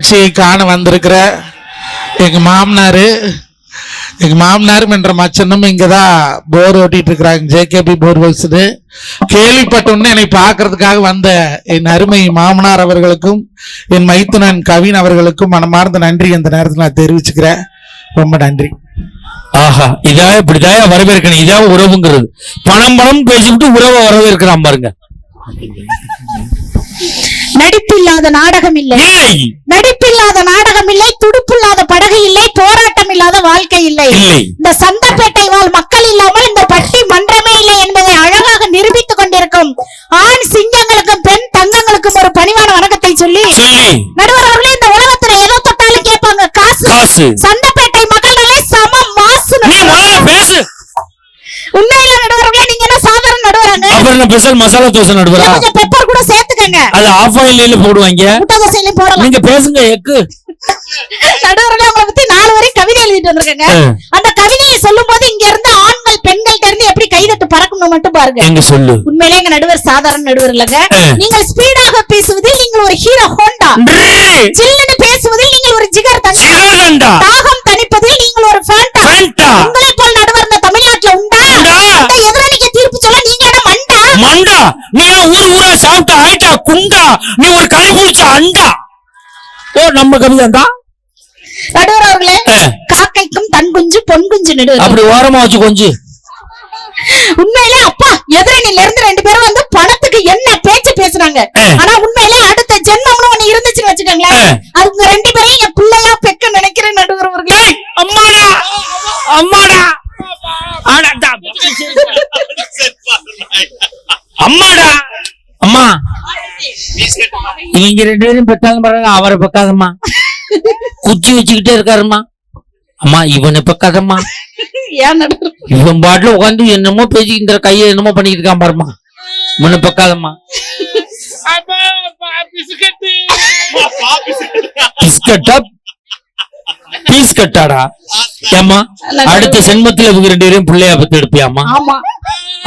நிகழ்ச்சியை காண வந்திருக்கிற எங்கள் மாமனாரு எங்கள் மாமனாரும் என்ற மச்சனும் இங்கதான் போர் ஓட்டிகிட்டு இருக்கிறாங்க. ஜேகேபி போர்வெல்ஸ்னு கேள்விப்பட்டோன்னு என்னை பார்க்கறதுக்காக வந்த என் அருமை மாமனார் அவர்களுக்கும் என் மைத்துனன் கவின் அவர்களுக்கும் மனமார்ந்த நன்றி இந்த நேரத்தில் நான் தெரிவிச்சுக்கிறேன். ரொம்ப நன்றி. ஆஹா இதாக இப்படிதான் வரவேற்கணும் இதாக உறவுங்கிறது. பணம் பணம் பேசிவிட்டு உறவை வரவேற்கிறான் பாருங்க. நடிப்பில்லாத நாடகம் இல்லை. நடிப்பில்லாத நாடகம் இல்லை துடுப்பில்லாத படகு இல்லை போராட்டம் இல்லாத வாழ்க்கை இல்லை. இந்த சந்தப்பேட்டை வாழ் மக்கள் இல்லாமல் இந்த பட்டி மன்றமே இல்லை என்பதை அழகாக நிரூபித்துக் கொண்டிருக்கும் ஆண் சிங்கங்களுக்கும் பெண் தங்கங்களுக்கும் ஒரு பணிவான வணக்கத்தை சொல்லி நடுவர் அவர்களே இந்த உலகத்துல எதை தொட்டாலும் கேட்பாங்க. காசு சந்தப்பேட்டை மக்கள்னாலே சம மாசு பேசு. உண்மையில நடுவர்களே நீங்க என்ன சாதாரண நடுவராங்க? அப்புறம் ஸ்பெஷல் மசாலா தோசை நடுவரா? பெப்பர் கூட சேர்த்துக்கங்க அது ஆஃப் ஆயில போடுவாங்க. முட்டை தோசையிலையும் போடலாம். நீங்க பேசுங்க எக்கு. நடுவர்களே உங்களை பத்தி நாலு வரை கவிதை எழுதிட்டு வந்திருக்கேங்க. ஆ. அந்த கவிதையை சொல்லும் போது இங்க இருந்து ஆண்கள் பெண்கள் இருந்து எப்படி கைதட்டு பறக்கணும் மட்டும் பாருங்க. சொல்லு. உண்மையிலே எங்க நடுவர் சாதாரண நடுவர் இல்லங்க. நீங்கள் ஸ்பீடாக பேசுவதில் நீங்கள் ஒரு ஹீரோ ஹோண்டா. சில்லுன்னு பேசுவதில் நீங்கள் ஒரு ஜிகர் தங்க. தாகம் தணிப்பதில் நீங்கள் ஒரு ஃபேண்டா ஃபேண்டா. உங்களை போல் நடுவர் இந்த தமிழ்நாட்டுல உண்டா உண்டா. இந்த எதிராளிக்கு தீர்ப்பு சொல்ல நீங்க என்ன மண்டா மண்டா ஊர் ஊரா சாப்பிட்டு ஆயிட்டா குண்டா? நீ ஒரு கை குளிச்ச அண்டா? ஓ நம்ம கவிதை தான் நடுவர் அவர்களே. காக்கைக்கும் தன் குஞ்சு பொன் குஞ்சு நடுவர் அப்படி ஓரமா வச்சு கொஞ்சம் உண்மையிலே அப்பா எதிரணில இருந்து ரெண்டு பேரும் வந்து பணத்துக்கு என்ன பேச்சு பேசுறாங்க. ஆனா உண்மையிலே அடுத்த ஜென்மம்னு ஒண்ணு இருந்துச்சுன்னு வச்சுக்கோங்களேன். அவங்க ரெண்டு பேரும் என் பிள்ளையா பெக்க நினைக்கிறேன் நடுவர் அவர்களே அம்மாடா அம்மாடா ஆடாடா. அம்மாடா அம்மா இவங்க ரெண்டு பேரும் பெக்காத பாருங்க அவரை பெக்காதம்மா. குச்சி வச்சுக்கிட்டே இருக்காருமா அம்மா இவனை பெக்காதம்மா. ஏன் இவன் பாட்டுல உட்காந்து என்னமோ பேசிக்கிட்டு இருக்க, கையை என்னமோ பண்ணிக்கிட்டு இருக்கான் பாருமா இவனை பெக்காதம்மா. பிஸ்கட்டா. பீஸ் கட்டாடா ஏம்மா அடுத்த சென்மத்துல இவங்க ரெண்டு பேரும் பிள்ளையா பத்து எடுப்பியாமா ஆமா.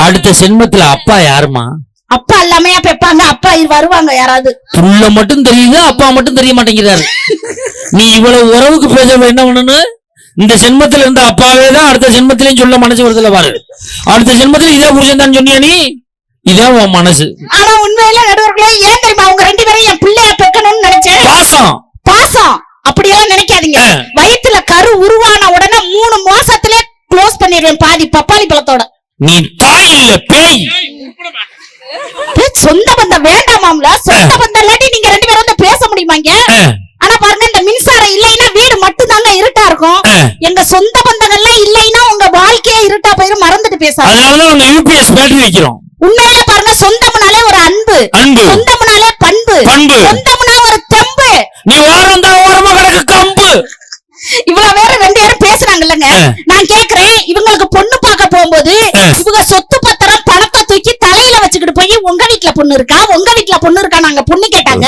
அடுத்த சென்மத்துல அப்பா யாருமா அப்பா எல்லாமே பெப்பாங்க அப்பா இரு- வருவாங்க யாராவது. புள்ள மட்டும் தெரியுது அப்பா மட்டும் தெரிய மாட்டேங்கிறாரு. நீ இவ்வளவு உறவுக்கு பேச என்ன பண்ணணும் இந்த சென்மத்துல இருந்த அப்பாவே தான் அடுத்த சென்மத்திலையும் சொல்ல மனசு வருதுல பாரு. அடுத்த சென்மத்துல இதே புருஷன் தான் சொன்னியா நீ? இதே உன் மனசு. ஆனா உண்மையில நடுவர்களே ஏன் தெரியுமா அவங்க ரெண்டு பேரும் என் பிள்ளையா பெக்கணும்னு நினைச்சேன்? பாசம். பாசம். அப்படியெல்லாம் நினைக்காதீங்க. ஆ. வயித்துல கரு உருவான உடனே மூணு மாசத்திலே க்ளோஸ் பண்ணிடுவேன் பாதி பப்பாளி பழத்தோட. நீ தாய் இல்ல பேய். சொந்த பந்தம் வேண்டாமாம்ல சொந்த பந்தம் இல்லாட்டி நீங்க ரெண்டு பேரும் வந்து பேச முடியுமாங்க? ஆனா பாருங்க இந்த மின்சாரம் இல்லைன்னா வீடு மட்டும் தாங்க இருட்டா இருக்கும். எங்க சொந்த பந்தங்கள்லாம் இல்லைன்னா உங்க வாழ்க்கையே இருட்டா போயிரும் மறந்துட்டு பேசாத அதனாலதான் உங்க யூபிஎஸ் பேட்டரி வைக்கிறோம். உண்மையிலே பாருங்க சொந்தம்னாலே ஒரு அன்பு. அன்பு. சொந்தம்னாலே பண்பு. பண்பு. சொந்தம்னா ஒரு தெம்பு. நீ ஓரம் தான் ஓரமா கிடக்கு கம்பு. இவ்வளவு பேர் ரெண்டு பேரும் பேசுறாங்க இல்லங்க பொண்ணு இருக்கா? உங்க வீட்ல பொண்ணு இருக்கா? நாங்க பொண்ணு கேட்டாங்க.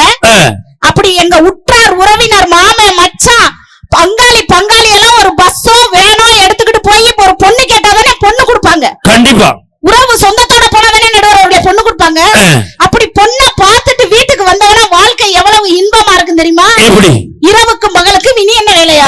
அப்படி எங்க உற்றார் உறவினர் மாமன் மச்சான் பங்காளி பங்காளி எல்லாம் ஒரு பஸ்ஸோ வேனோ எடுத்துக்கிட்டு போய் இப்ப ஒரு பொண்ணு கேட்டாதானே பொண்ணு கொடுப்பாங்க. கண்டிப்பா. உறவு சொந்தத்தோட போனாதானே நடுவர்களுடைய பொண்ணு கொடுப்பாங்க. அப்படி பொண்ணை பார்த்துட்டு வீட்டுக்கு வந்தவன வாழ்க்கை எவ்வளவு இன்பமா இருக்கும் தெரியுமா? இரவுக்கும் பகலுக்கும் இனி என்ன வேலையா?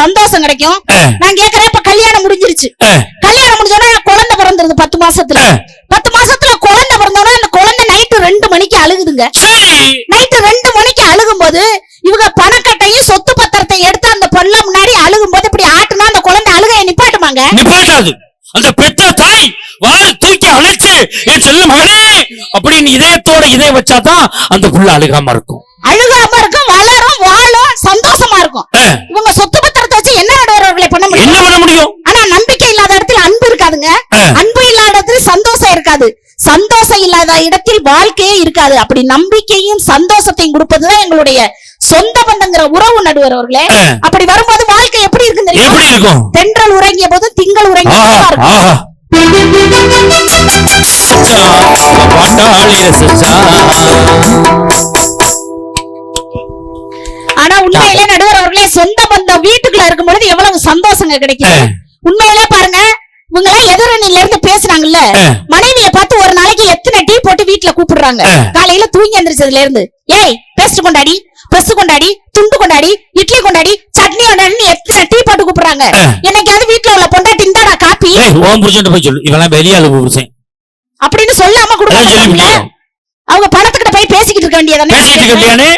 சந்தோஷம் கிடைக்கும். நான் கேக்குறேன் இப்ப கல்யாணம் முடிஞ்சிருச்சு. கல்யாணம் முடிஞ்சோடனே குழந்தை பிறந்துருது பத்து மாசத்துல. பத்து மாசத்துல குழந்தை பிறந்தோடனே அந்த குழந்தை நைட்டு ரெண்டு மணிக்கு அழுகுதுங்க. நைட்டு ரெண்டு மணிக்கு அழுகும்போது இவங்க பணக்கட்டையும் சொத்து பத்திரத்தை எடுத்து அந்த பொண்ண முன்னாடி அழுகும்போது இப்படி ஆட்டுனா அந்த குழந்தை அழுகையை நிப்பாட்டுமாங்க? நிப்பாட்டாது. அந்த பெற்ற தாய் வாழ தூக்கி அணைச்சு என் செல்ல மகனே அப்படின்னு இதயத்தோட இதயம் வச்சாதான் அந்த புள்ள அழுகாம இருக்கும். அழுகாம இருக்கும் வளரும் வாழும் சந்தோஷமா இருக்கும். என்ன பண்ண முடியும்? ஆனா நம்பிக்கை இல்லாத இடத்துல அன்பு இருக்காதுங்க. அன்பு இல்லாத இடத்துல சந்தோஷம் இருக்காது. சந்தோஷம் இல்லாத இடத்தில் வாழ்க்கையே இருக்காது. அப்படி நம்பிக்கையும் சந்தோஷத்தையும் கொடுப்பதுதான் எங்களுடைய சொந்த பந்தங்கிற உறவு நடுவர் அவர்களே. அப்படி வரும்போது வாழ்க்கை எப்படி இருக்கும் தெரியுமா? எப்படி இருக்கும்? தென்றல் உறங்கிய போதும் திங்கள் உறங்கிய இருக்கும். ஆனா உண்மையிலே நடுவர் அவர்களே சொந்த பந்தம் வீட்டுக்குள்ள இருக்கும் பொழுது எவ்வளவு சந்தோஷங்க கிடைக்குது. ஆ. உண்மையிலே பாருங்க இவங்க எல்லாம் எதிரணில இருந்து பேசுனாங்கல்ல ஆ. மனைவிய பார்த்து ஒரு நாளைக்கு எத்தனை டீ போட்டு வீட்டுல கூப்பிடுறாங்க. காலையில தூங்கி எந்திரிச்சதுல இருந்து ஏய் பேஸ்ட் கொண்டாடி பிரஸ் கொண்டாடி துண்டு கொண்டாடி இட்லி கொண்டாடி சட்னி கொண்டாடி எத்தனை டீ போட்டு கூப்பிடுறாங்க. என்னைக்காவது வீட்டுல உள்ள பொண்டாட்டி இந்தாடா காப்பி? ஓம் புருஷன் போய் சொல்லு. இவெல்லாம் வெளியாளு புருஷன். அப்படின்னு சொல்லாம கொடுக்க அவங்க பணத்துக்கிட்ட போய் பேசிக்கிட்டு இருக்க வேண்டியதானே.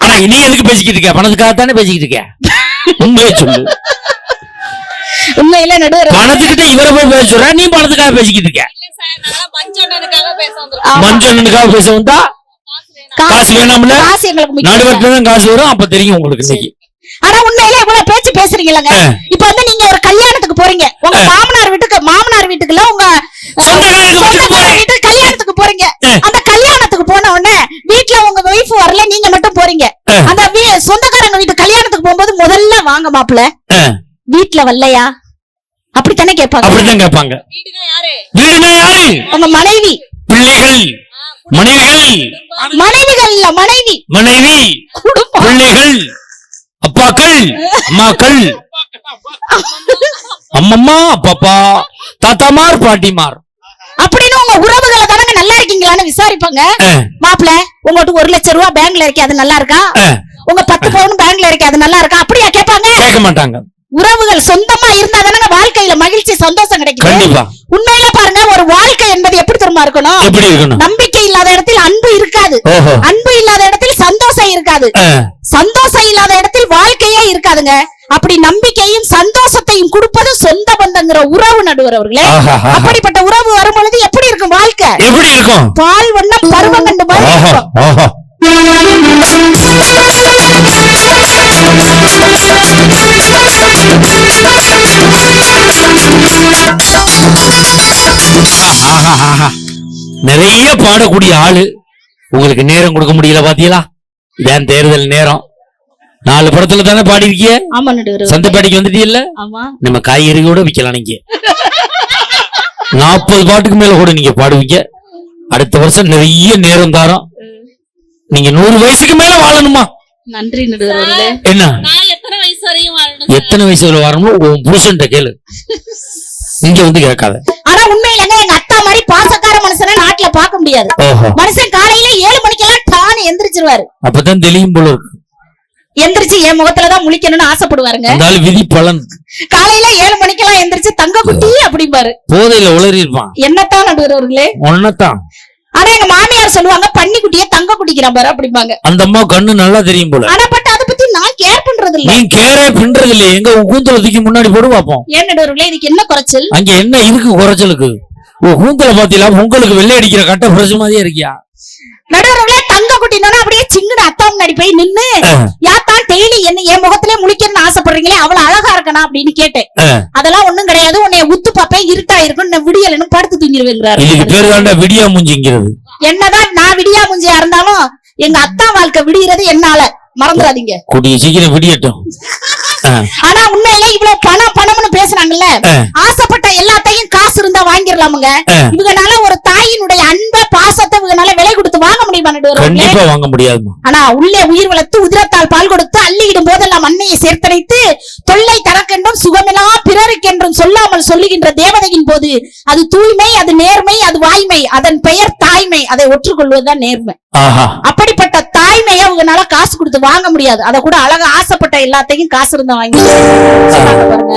ஆனா நீ எதுக்கு பேசிக்கிட்டு இருக்க? பணத்துக்காகத்தானே பேசிக்கிட்டு இருக்க? உண்மையை சொல்லு. உண்மையில நடுவர் பணத்துக்கிட்ட இவரை போய் பேச சொல்ற நீ பணத்துக்காக பேசிக்கிட்டு இருக்க? ஆமா. மஞ்சளுக்காக பேச வந்தா? காசு வேணாம்ல? நடுவத்துல தான் காசு வரும் அப்ப தெரியும் உங்களுக்கு இன்னைக்கு. ஆனா உண்மையில இவ்வளவு பேச்சு பேசுறீங்களங்க. இப்ப வந்து நீங்க ஒரு கல்யாணத்துக்கு போறீங்க. உங்க மாமனார் வீட்டுக்கு மாமனார் வீட்டுக்குல உங்க வீட்டுக்கு கல்யாணத்துக்கு போறீங்க. அந்த கல்யாணத்துக்கு போன உடனே வீட்டுல உங்க ஒய்ஃப் வரல நீங்க மட்டும் போறீங்க. அந்த சொந்தக்காரங்க வீட்டு கல்யாணத்துக்கு போகும்போது முதல்ல வாங்க மாப்பிள. ஆ, வீட்டுல வரலையா அப்படித்தானே கேட்பாங்க. அப்படித்தான் கேட்பாங்க. வீடுனா யாரு? உங்க மனைவி. பிள்ளைகள். மனைவிகள் மனைவிகள் இல்ல மனைவி. மனைவி. குடும்பம். பிள்ளைகள். அப்பாக்கள். அம்மாக்கள். அம்மம்மா அப்பாப்பா. தாத்தாமார் பாட்டிமார். அப்படின்னு உங்க உறவுகளை தானங்க நல்லா இருக்கீங்களான்னு விசாரிப்பாங்க. ஆ, மாப்பிள உங்ககிட்ட ஒரு லட்சம் ரூபாய் பேங்க்ல இருக்கே அது நல்லா இருக்கா? உங்க பத்து பவுன் பேங்க்ல இருக்கே அது நல்லா இருக்கா? அப்படியா கேட்பாங்க. கேட்க மாட்டாங்க. உறவுகள் சொந்தமா இருந்தா தானங்க வாழ்க்கையில மகிழ்ச்சி சந்தோஷம் கண்டிப்பா. உண்மையில பாருங்க ஒரு வாழ்க்கை என்பது எப்படி தெரியுமா இருக்கணும்? நம்பிக்கை இல்லாத இடத்தில் அன்பு இருக்காது. அன்பு இல்லாத இடத்தில் சந்தோஷம் இருக்காது. ஆ, சந்தோஷம் இல்லாத இடத்தில் வாழ்க்கையே இருக்காதுங்க. அப்படி நம்பிக்கையும் சந்தோஷத்தையும் கொடுப்பது சொந்த பந்தங்கிற உறவு நடுவர் அவர்களே. அப்படிப்பட்ட உறவு வரும் பொழுது எப்படி இருக்கும் வாழ்க்கை? எப்படி இருக்கும்? பால் வண்ணம் பருவம் கண்டு மாதிரி. நிறைய பாடக்கூடிய ஆளு. உங்களுக்கு நேரம் கொடுக்க முடியல பாத்தீங்களா? இதான் தேர்தல் நேரம்? நாலு படத்துல தானே பாடிருக்கிய ஆமா நடுவர் சந்தைப்பேட்டைக்கு வந்துட்டீல்ல நம்ம காய்கறி கூட விக்கலாம் நீங்க நாற்பது பாட்டுக்கு மேல கூட நீங்க பாடுவீங்க. அடுத்த வருஷம் நிறைய நேரம் தாரோம். நீங்க நூறு வயசுக்கு மேல வாழணுமா? நன்றி என்ன? எத்தனை வயசு வரையும் வாழணும் எத்தனை வயசு வரை வரணுமோ உன் புருஷன்ட்ட கேளு. இங்க வந்து கேட்காத. ஆனா உண்மையிலங்க எங்க அத்தா மாதிரி பாசக்கார மனுஷனை நாட்டுல பார்க்க முடியாது. மனுஷன் காலையில ஏழு மணிக்கெல்லாம் டான்னு எந்திரிச்சிருவாரு. அப்பதான் தெளியும் போல இருக்கு. எந்திரிச்சு என் முகத்துலதான் முழிக்கணும்னு ஆசைப்படுவாருங்க. விதி பலன். காலையில ஏழு மணிக்கெல்லாம் எந்திரிச்சு தங்க குட்டி அப்படிம்பாரு. போதையில உளறி இருப்பான் என்னத்தான் நடுவர் அவர்களே ஒன்னதான் ஆனா எங்க மாமியார் சொல்லுவாங்க பன்னி குட்டியே தங்க குடிக்கிறான் பாரு அப்படிம்பாங்க. அந்த அம்மா கண்ணு நல்லா தெரியும் போல. ஆனா பட் அதை பத்தி நான் கேர் பண்றது இல்ல நீ கேரே பின்றது இல்லையே எங்க கூந்தல தூக்கி முன்னாடி போடு பாப்போம். ஏன் நடுவர்களே இதுக்கு என்ன குறைச்சல்? அங்க என்ன இருக்கு குறைச்சலுக்கு? கூந்தல பாத்தீங்களா உங்களுக்கு வெள்ளை அடிக்கிற கட்ட பிரசு மாதிரியே இருக்கியா? நடுவர்களே தங்க குட்டினோட அப்படியே சிங்குடு அத்தா முன்னாடி போய் நின்னு யாத்தான் டெய்லி என்ன என் முகத்திலே முழிக்கணும்னு ஆசைப்படுறீங்களே அவ்வளவு அழகா இருக்கணும் அப்படின்னு கேட்டேன். அதெல்லாம் ஒண்ணும் கிடையாது உன்னைய உத்து பாப்பேன் இருட்டா இருக்கும் விடியலன்னு படுத்து தூங்கிடுவேங்கிறாரு விடியா மூஞ்சிங்கிறது. என்னதான் நான் விடியா முஞ்சியா இருந்தாலும் எங்க அத்தா வாழ்க்கை விடியறது என்னால. மறந்துடாதீங்க. கூடிய சீக்கிரம் விடியட்டும். ஆனா உண்மையிலே இவ்வளவு பணம் பணம்னு பேசுறாங்கல்ல ஆசைப்பட்ட எல்லாத்தையும் காசு இருந்தா வாங்கிடலாமுங்க. இவங்கனால ஒரு தாயினுடைய அன்ப பாசத்தை இவங்கனால விலை முடியுமா நடுவர்களே கண்டிப்பா வாங்க முடியாதுமா ஆனா உள்ளே உயிர் வளர்த்து உதிரத்தால் பால் கொடுத்து அள்ளியிடும் போதெல்லாம் அன்னையை சேர்த்தனைத்து தொல்லை தனக்கென்றும் சுகமெல்லாம் பிறருக்கென்றும் சொல்லாமல் சொல்லுகின்ற தேவதையின் போது அது தூய்மை அது நேர்மை அது வாய்மை அதன் பெயர் தாய்மை. அதை ஒற்றுக்கொள்வதுதான் நேர்மை. அப்படிப்பட்ட தாய்மையை அவங்கனால காசு கொடுத்து வாங்க முடியாது. அத கூட அழகா ஆசைப்பட்ட எல்லாத்தையும் காசு இருந்தா வாங்கி பாருங்க.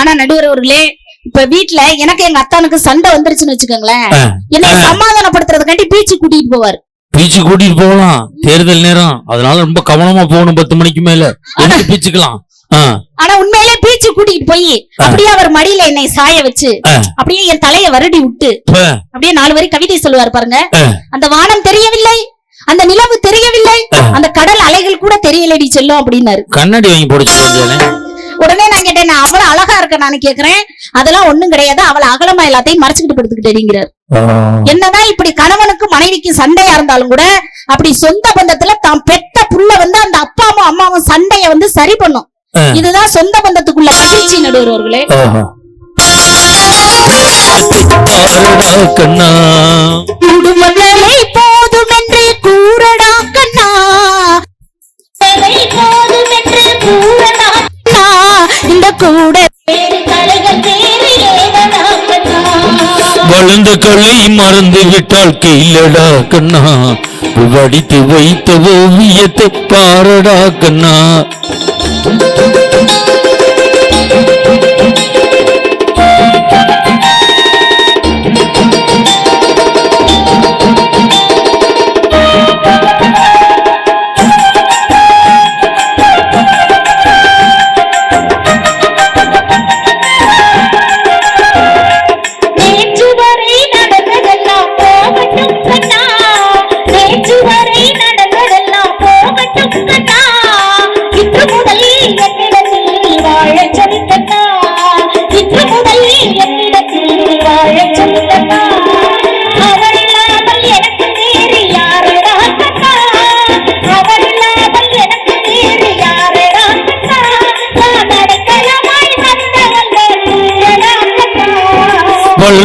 ஆனா நடுவர் அவர்களே இப்ப வீட்ல எனக்கு எங்க அத்தானுக்கு சண்டை வந்துருச்சுன்னு வச்சுக்கோங்களேன். என்னை. சமாதானப்படுத்துறதுக்காண்டி பீச்சு கூட்டிட்டு போவாரு. பீச்சு கூட்டிட்டு போகலாம். தேர்தல் நேரம். அதனால ரொம்ப கவனமா போகணும் பத்து மணிக்கு மேல. பீச்சுக்கலாம்? ஆனா உண்மையிலே பீச்சு கூட்டிட்டு போய் அப்படியே அவர் மடியில என்னை சாய வச்சு. அப்படியே என் தலையை வருடி விட்டு அப்படியே நாலு வரி கவிதை சொல்லுவார் பாருங்க. அந்த வானம் தெரியவில்லை அந்த நிலவு தெரியவில்லை. அந்த கடல் அலைகள் கூட தெரியலடி செல்லும் அப்படின்னாரு. கண்ணாடி வாங்கி போட உடனே நான் கேட்டேன் நான் அவ்வளவு அழகா இருக்க நான் கேக்குறேன் அதெல்லாம் ஒண்ணும் கிடையாது அவளை அகலமா எல்லாத்தையும் மறைச்சுக்கிட்டு படுத்துக்கிட்டேங்கிறார் என்னதான் இப்படி கணவனுக்கு மனைவிக்கு சண்டையா இருந்தாலும் கூட அப்படி சொந்த பந்தத்துல தான் பெத்த புள்ள வந்து அந்த அப்பாவும் அம்மாவும் சண்டைய வந்து சரி பண்ணும். இதுதான் சொந்த பந்தத்துக்குள்ள மகிழ்ச்சி நடுவர்களே ஆஹா. வளர்ந்த கலை மறந்து விட்டால் கீழடா கண்ணா. வடித்து வைத்த ஓவியத்தை பாரடா கண்ணா.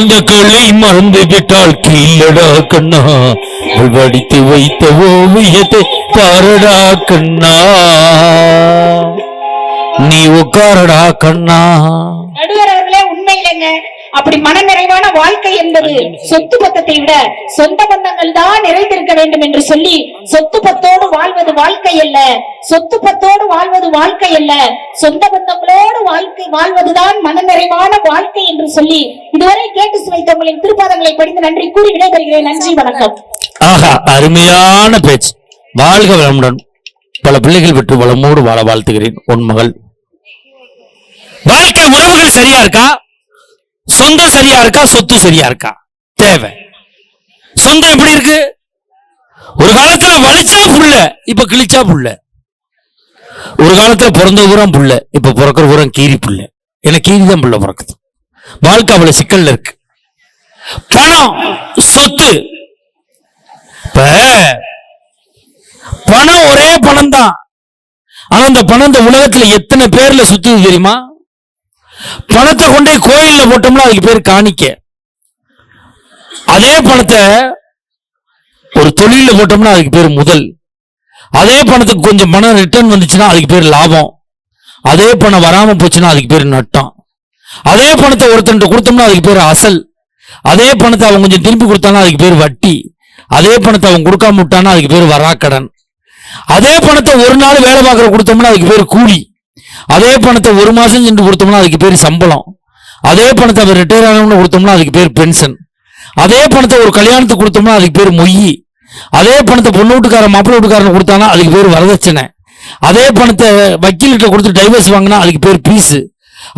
வளர்ந்த கலை மறந்து விட்டால் கீழடா கண்ணா. வடித்து வைத்த ஓவியத்தை பாரடா கண்ணா. நீ உட்காரடா கண்ணா. நடுவர் அவர்களே இல்லைங்க. அப்படி மனநிறைவான வாழ்க்கை என்பது சொத்து பத்தத்தை விட சொந்த பந்தங்கள் தான் நிறைந்திருக்க வேண்டும் என்று சொல்லி சொத்து பத்தோடு வாழ்வது வாழ்க்கை அல்ல. சொத்து பத்தோடு வாழ்வது வாழ்க்கை அல்ல. சொந்த பந்தங்களோடு வாழ்க்கை வாழ்வதுதான் மனநிறைவான வாழ்க்கை என்று சொல்லி இதுவரை கேட்டு சுவைத்தவங்களின் திருப்பாதங்களை படித்து நன்றி கூறி விடைபெறுகிறேன். நன்றி வணக்கம். ஆஹா அருமையான பேச்சு. வாழ்க வளமுடன். பல பிள்ளைகள் பெற்று வளமோடு வாழ வாழ்த்துகிறேன் உன் மகள். வாழ்க்கை உறவுகள் சரியா இருக்கா? சொந்தம் சரியா இருக்கா? சொத்து சரியா இருக்கா? தேவை. சொந்தம் எப்படி இருக்கு? ஒரு காலத்துல வளைச்சா புள்ள இப்ப கிழிச்சா புள்ள. ஒரு காலத்துல பிறந்த ஊரம் புள்ள இப்ப பிறக்கிற ஊரம் கீரி புள்ள. எனக்கு கீரி தான் புள்ள பிறக்குது. வாழ்க்கை அவ்வளவு சிக்கல்ல இருக்கு. பணம் சொத்து. இப்ப பணம் ஒரே பணம் தான் ஆனா அந்த பணம் இந்த உலகத்துல எத்தனை பேர்ல சுத்துது தெரியுமா? பணத்தை கொண்டே கோயில்ல போட்டோம்னா அதுக்கு பேர் காணிக்க. அதே பணத்தை ஒரு தொழில போட்டோம்னா அதுக்கு பேர் முதல். அதே பணத்துக்கு கொஞ்சம் பணம் ரிட்டர்ன் வந்துச்சுன்னா அதுக்கு பேர் லாபம். அதே பணம் வராம போச்சுன்னா அதுக்கு பேர் நட்டம். அதே பணத்தை ஒருத்தன்ட்ட கொடுத்தோம்னா அதுக்கு பேர் அசல். அதே பணத்தை அவன் கொஞ்சம் திருப்பி கொடுத்தானா அதுக்கு பேர் வட்டி. அதே பணத்தை அவன் கொடுக்காம விட்டானா அதுக்கு பேர் வராக்கடன். அதே பணத்தை ஒரு நாள் வேலை பார்க்குற கொடுத்தோம்னா அதுக்கு பேர் கூலி. அதே பணத்தை ஒரு மாசம் சென்று கொடுத்தோம்னா அதுக்கு பேர் சம்பளம். அதே பணத்தை அவர் ரிட்டையர் ஆனவங்க கொடுத்தோம்னா அதுக்கு பேர் பென்ஷன் அதே பணத்தை ஒரு கல்யாணத்துக்கு கொடுத்தோம்னா அதுக்கு பேர் மொய். அதே பணத்தை பொண்ணு வீட்டுக்காரன் மாப்பிள்ளை வீட்டுக்காரன் கொடுத்தானா அதுக்கு பேர் வரதட்சணை. அதே பணத்தை வக்கீல்கிட்ட கொடுத்து டைவர்ஸ் வாங்கினா அதுக்கு பேர் பீஸு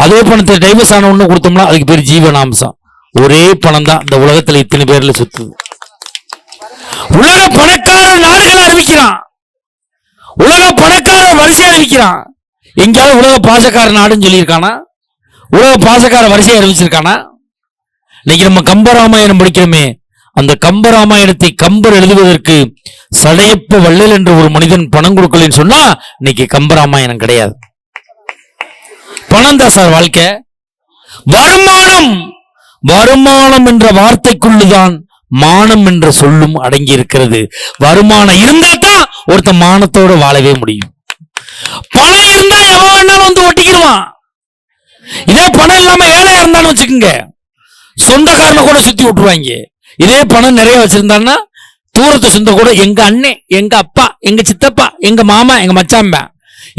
அதே பணத்தை டைவர்ஸ் ஆன ஒன்று கொடுத்தோம்னா அதுக்கு பேர் ஜீவனாம்சம். ஒரே பணம் தான் இந்த உலகத்துல இத்தனை பேர்ல சுத்துது. உலக பணக்கார நாடுகளை அறிவிக்கிறான். உலக பணக்கார வரிசை அறிவிக்கிறான். எங்கேயாவது உலக பாசக்கார நாடுன்னு சொல்லியிருக்கானா? உலக பாசக்கார வரிசை அறிவிச்சிருக்கானா? இன்னைக்கு நம்ம கம்பராமாயணம் படிக்கிறோமே. அந்த கம்பராமாயணத்தை கம்பர் எழுதுவதற்கு சடையப்ப வள்ளல் என்ற ஒரு மனிதன் பணம் கொடுக்கலன்னு சொன்னா இன்னைக்கு கம்பராமாயணம் கிடையாது. பணம் தான் சார் வாழ்க்கை. வருமானம் வருமானம் என்ற வார்த்தைக்குள்ளுதான் மானம் என்ற சொல்லும் அடங்கி இருக்கிறது வருமானம் இருந்தா தான் ஒருத்தன் மானத்தோட வாழவே முடியும். பணம் இருந்தா எவன் வேணாலும் வந்து ஒட்டிக்கிடுவான். இதே பணம் இல்லாம ஏழையா இருந்தாலும் வச்சுக்கோங்க. சொந்தக்காரனை கூட சுத்தி விட்டுருவாங்க. இதே பணம் நிறைய வச்சிருந்தான்னா தூரத்து சொந்த கூட எங்க அண்ணன் எங்க அப்பா எங்க சித்தப்பா எங்க மாமா எங்க மச்சாம்பா.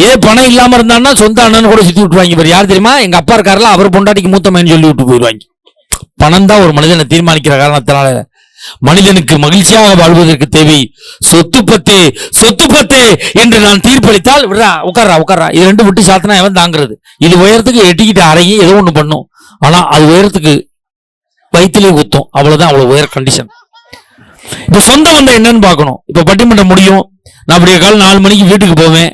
இதே பணம் இல்லாம இருந்தான்னா சொந்த அண்ணன் கூட சுத்தி விட்டுருவாங்க. இவர் யார் தெரியுமா? எங்க அப்பா இருக்காருல அவர் பொண்டாட்டிக்கு மூத்த மகன் சொல்லி விட்டு போயிடுவாங்க. பணம் தான் ஒரு மனிதனை தீர்மானிக்கிற காரணத்தினால மனிதனுக்கு மகிழ்ச்சியாக வாழ்வதற்கு தேவை. சொத்து பத்தே சொத்து பத்தே என்று நான் தீர்ப்பளித்தால் விடுறா உட்கார்றா உட்கார்றா. இது ரெண்டு விட்டு சாத்தினா எவன் தாங்கிறது? இது உயரத்துக்கு எட்டிக்கிட்டு அறையி ஏதோ ஒண்ணு பண்ணும். ஆனா அது உயரத்துக்கு வயிற்றுலேயே குத்தும் அவ்வளவுதான் அவ்வளவு உயர் கண்டிஷன் இப்ப சொந்த பந்தம் என்னன்னு பார்க்கணும். இப்ப பட்டிமன்றம் முடியும். நான் அப்படியே காலம் நாலு மணிக்கு வீட்டுக்கு போவேன்.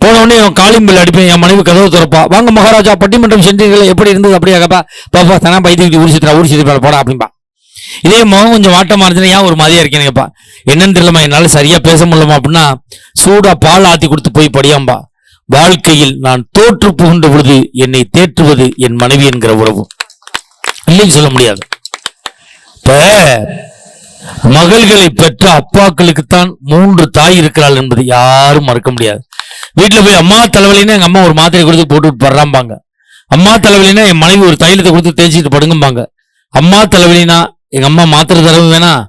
போன உடனே என் காலிங் பில் அடிப்பேன். என் மனைவி கதவு திறப்பா. வாங்க மகாராஜா பட்டிமன்றம் சென்றீர்கள் எப்படி இருந்தது? அப்படியே கேப்பா பாப்பா தனா பைத்தியத்துக்கு ஊர் சித்திரா ஊர் சித்திரா போடா அப்படின்பா. இதே முகம் கொஞ்சம் வாட்டமா இருந்துச்சுன்னா ஏன் ஒரு மாதிரியா இருக்கேனுங்கப்பா என்னன்னு தெரியலமா என்னால சரியா பேச முடியலமா அப்படின்னா சூடா பால் ஆத்தி கொடுத்து போய் படியாம்பா. வாழ்க்கையில் நான் தோற்று புகுந்த பொழுது என்னை தேற்றுவது என் மனைவி என்கிற உறவு. இல்லைன்னு சொல்ல முடியாது. இப்ப மகள்களை பெற்ற அப்பாக்களுக்குத்தான் மூன்று தாய் இருக்கிறாள் என்பது யாரும் மறக்க முடியாது. வீட்டுல போய் அம்மா தலைவலின்னா எங்க அம்மா ஒரு மாத்திரை கொடுத்து போட்டு படுறாம்பாங்க அம்மா தலைவலின்னா என் மனைவி ஒரு தைலத்தை கொடுத்து தேய்ச்சிட்டு படுங்கும்பாங்க. அம்மா தலைவலினா எங்க அம்மா மாத்திரை தரவும் வேணாம்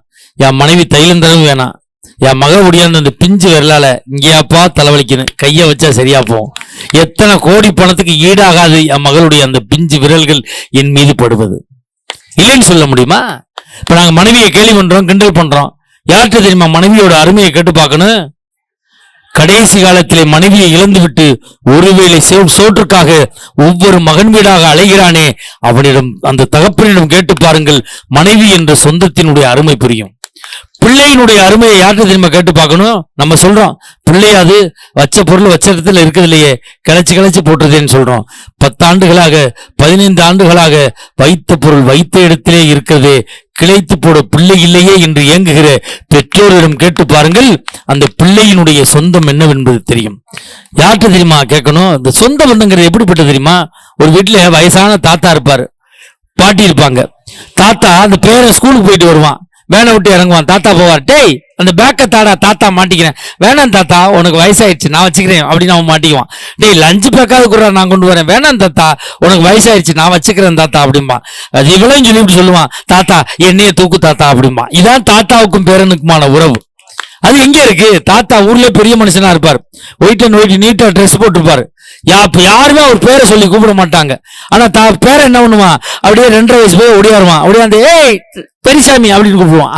என் மனைவி தைலம் தரவும் வேணாம். என் மக முடியாது அந்த பிஞ்சு விரலால இங்கேயாப்பா தலைவலிக்கணும் கையை வச்சா சரியா போகும். எத்தனை கோடி பணத்துக்கு ஈடாகாது என் மகளுடைய அந்த பிஞ்சு விரல்கள் என் மீது படுவது? இல்லைன்னு சொல்ல முடியுமா? இப்ப நாங்க மனைவியை கேலி பண்றோம் கிண்டல் பண்றோம். யார்கிட்ட தெரியுமா மனைவியோட அருமையை கேட்டு பார்க்கணும்? கடைசி காலத்திலே மனைவியை இழந்துவிட்டு ஒருவேளை சோ- சோற்றுக்காக ஒவ்வொரு மகன் வீடாக அலைகிறானே அவனிடம் அந்த தகப்பனிடம் கேட்டு பாருங்கள் மனைவி என்ற சொந்தத்தினுடைய அருமை புரியும். பிள்ளையினுடைய அருமையை யார்கிட்ட திரும்ப கேட்டு பார்க்கணும்? நம்ம சொல்றோம். பிள்ளையாது வச்ச பொருள் வச்ச இடத்துல இருக்குது இல்லையே கிளச்சி கிளச்சி போட்டுறதேன்னு சொல்றோம். பத்தாண்டுகளாக பதினைந்து ஆண்டுகளாக வைத்த பொருள் வைத்த இடத்திலே இருக்கிறது. கிளைத்து போட பிள்ளை இல்லையே என்று இயங்குகிற பெற்றோரிடம் கேட்டு பாருங்கள். அந்த பிள்ளையினுடைய சொந்தம் என்னவென்பது தெரியும். யார்கிட்ட தெரியுமா கேட்கணும்? இந்த சொந்த பந்தங்கிறது எப்படிப்பட்ட தெரியுமா? ஒரு வீட்டில் வயசான தாத்தா இருப்பார். பாட்டி இருப்பாங்க. தாத்தா அந்த பேரன் ஸ்கூலுக்கு போயிட்டு வருவான். வேனை விட்டு இறங்குவான். தாத்தா போவார். டேய் அந்த பேக்கை தாடா தாத்தா மாட்டிக்கிறேன். வேணாம் தாத்தா உனக்கு வயசாயிடுச்சு நான் வச்சுக்கிறேன். அப்படின்னு அவன் மாட்டிக்குவான். டேய் லஞ்ச் பேக்காவது கூட நான் கொண்டு வரேன். வேணாம் தாத்தா உனக்கு வயசாயிடுச்சு நான் வச்சுக்கிறேன் தாத்தா. அப்படிம்பா அது இவ்வளவு சொல்லிவிட்டு சொல்லுவான். தாத்தா என்னைய தூக்கு தாத்தா. அப்படிம்பா இதான் தாத்தாவுக்கும் பேரனுக்குமான உறவு. அது எங்க இருக்கு. தாத்தா ஊர்ல பெரிய மனுஷனா இருப்பார். ஒயிட் அண்ட் ஒயிட் நீட்டா ட்ரெஸ் போட்டிருப்பாரு. யாருமே அவர் பேரை சொல்லி கூப்பிட மாட்டாங்க. ஆனா தா பேரை என்ன பண்ணுவான் அப்படியே ரெண்டரை வயசு போய் ஓடியாருவான் அப்படியே அந்த ஏய் பெரியசாமி அப்படின்னு கூப்பிடுவான்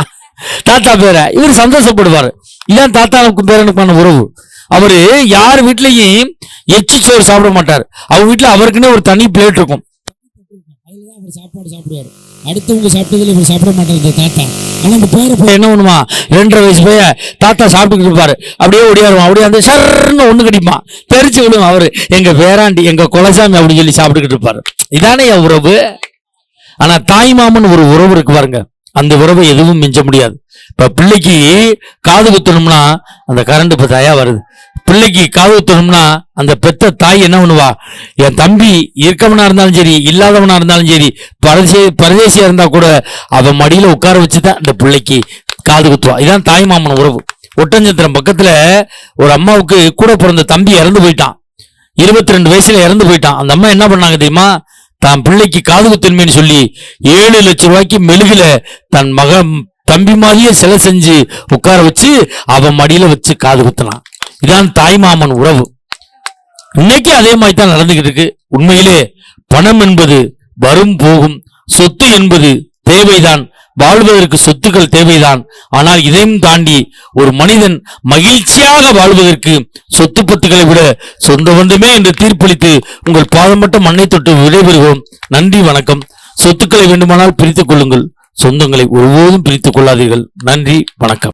தாத்தா பேரை. இவர் சந்தோஷப்படுவார். இதான் தாத்தாவுக்கும் பேரனுக்குமான உறவு. அவரு யார் வீட்லயும் எச்சி சோறு சாப்பிட மாட்டார். அவங்க வீட்டுல அவருக்குன்னே ஒரு தனி பிளேட் இருக்கும். அதுலதான் அவர் சாப்பாடு சாப்பிடுவாரு. அடுத்தவங்க சாப்பிட்டதுல இவர் சாப்பிட மாட்டார் தாத்தா. ஆனா அந்த பேரை இப்ப என்ன பண்ணுமா? ரெண்டரை வயசு போய் தாத்தா சாப்பிட்டுக்கிட்டு இருப்பாரு. அப்படியே ஓடியாருவான் அப்படியே அந்த சர்ன்னு ஒண்ணு கடிப்பான். தெரிச்சு விடுவோம் அவரு. எங்க பேராண்டி எங்க குலசாமி அப்படின்னு சொல்லி சாப்பிட்டுக்கிட்டு இருப்பாரு. இதானே என் உறவு? ஆனா தாய் மாமன் ஒரு உறவு இருக்கு பாருங்க. அந்த உறவை எதுவும் மிஞ்ச முடியாது. இப்ப பிள்ளைக்கு காது குத்தணும்னா அந்த கரண்ட் இப்போ தயா வருது. பிள்ளைக்கு காது ஊத்தணும்னா அந்த பெத்த தாய் என்ன பண்ணுவா? என் தம்பி இருக்கவனா இருந்தாலும் சரி இல்லாதவனா இருந்தாலும் சரி பரதே பரதேசியா இருந்தா கூட அவன் மடியில உட்கார வச்சுதான் இந்த பிள்ளைக்கு காது குத்துவா. இதான் தாய் மாமன் உறவு. ஒட்டஞ்சத்திரம் பக்கத்துல ஒரு அம்மாவுக்கு கூட பிறந்த தம்பி இறந்து போயிட்டான். இருபத்தி ரெண்டு வயசுல இறந்து போயிட்டான். அந்த அம்மா என்ன பண்ணாங்க தெரியுமா? தான் பிள்ளைக்கு காது குத்தன்மைன்னு சொல்லி ஏழு லட்சம் ரூபாய்க்கு மெழுகுல தன் மகன் தம்பி மாதிரியே சிலை செஞ்சு உட்கார வச்சு அவன் மடியில வச்சு காது குத்தினான். இதான் தாய்மாமன் உறவு. இன்னைக்கு அதே மாதிரி தான் நடந்துகிட்டு இருக்கு. உண்மையிலே பணம் என்பது வரும் போகும். சொத்து என்பது தேவைதான். வாழ்வதற்கு சொத்துக்கள் தேவைதான். ஆனால் இதையும் தாண்டி ஒரு மனிதன் மகிழ்ச்சியாக வாழ்வதற்கு சொத்து பத்துக்களை விட சொந்த பந்தமே என்று தீர்ப்பளித்து உங்கள் பாதம் மட்டும் மண்ணை தொட்டு விடைபெறுகிறோம் நன்றி வணக்கம். சொத்துக்களை வேண்டுமானால் பிரித்துக் கொள்ளுங்கள். சொந்தங்களை ஒருபோதும் பிரித்துக் கொள்ளாதீர்கள். நன்றி வணக்கம்.